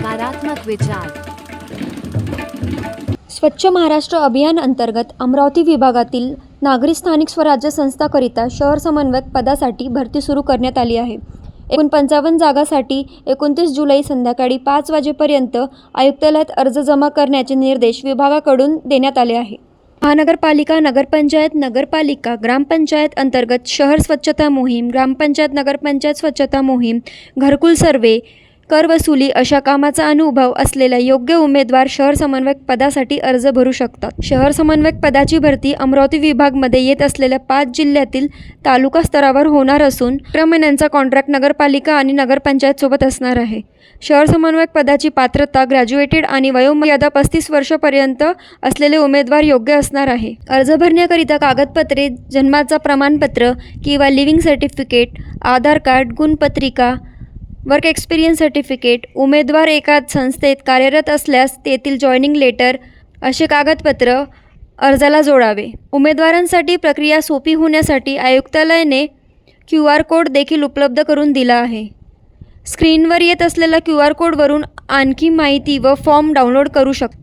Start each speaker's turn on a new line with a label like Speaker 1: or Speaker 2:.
Speaker 1: सकारात्मक विचार.
Speaker 2: स्वच्छ महाराष्ट्र अभियान अंतर्गत अमरावती विभागातील नागरी स्थानिक स्वराज्य संस्थाकरिता शहर समन्वयक पदासाठी भरती सुरू करण्यात आली आहे. एकूण पंचावन्न जागासाठी एकोणतीस जुलै संध्याकाळी पाच वाजेपर्यंत आयुक्तालयात अर्ज जमा करण्याचे निर्देश विभागाकडून देण्यात आले आहे. महानगरपालिका नगरपंचायत नगरपालिका ग्रामपंचायत अंतर्गत शहर स्वच्छता मोहीम ग्रामपंचायत नगरपंचायत स्वच्छता मोहीम घरकुल सर्वे कर वसुली अशा कामाचा अनुभव असलेला योग्य उमेदवार शहर समन्वयक पदासाठी अर्ज भरू शकतात. शहर समन्वयक पदाची भरती अमरावती विभागमध्ये येत असलेल्या पाच जिल्ह्यातील तालुका स्तरावर होणार असून अकरा महिन्यांचा कॉन्ट्रॅक्ट नगरपालिका आणि नगरपंचायत सोबत असणार आहे. शहर समन्वयक पदाची पात्रता ग्रॅज्युएटेड आणि वयोमर्यादा पस्तीस वर्षापर्यंत असलेले उमेदवार योग्य असणार आहे. अर्ज भरण्याकरिता कागदपत्रे जन्माचा प्रमाणपत्र किंवा लिव्हिंग सर्टिफिकेट आधार कार्ड गुणपत्रिका वर्क एक्सपिरियन्स सर्टिफिकेट उमेदवार एकाच संस्थेत कार्यरत असल्यास तेथील जॉईनिंग लेटर असे कागदपत्र अर्जाला जोडावे. उमेदवारांसाठी प्रक्रिया सोपी होण्यासाठी आयुक्तालयाने क्यू आर कोड देखील उपलब्ध करून दिला आहे. स्क्रीनवर येत असलेल्या क्यू आर कोडवरून आणखी माहिती व फॉर्म डाउनलोड करू शक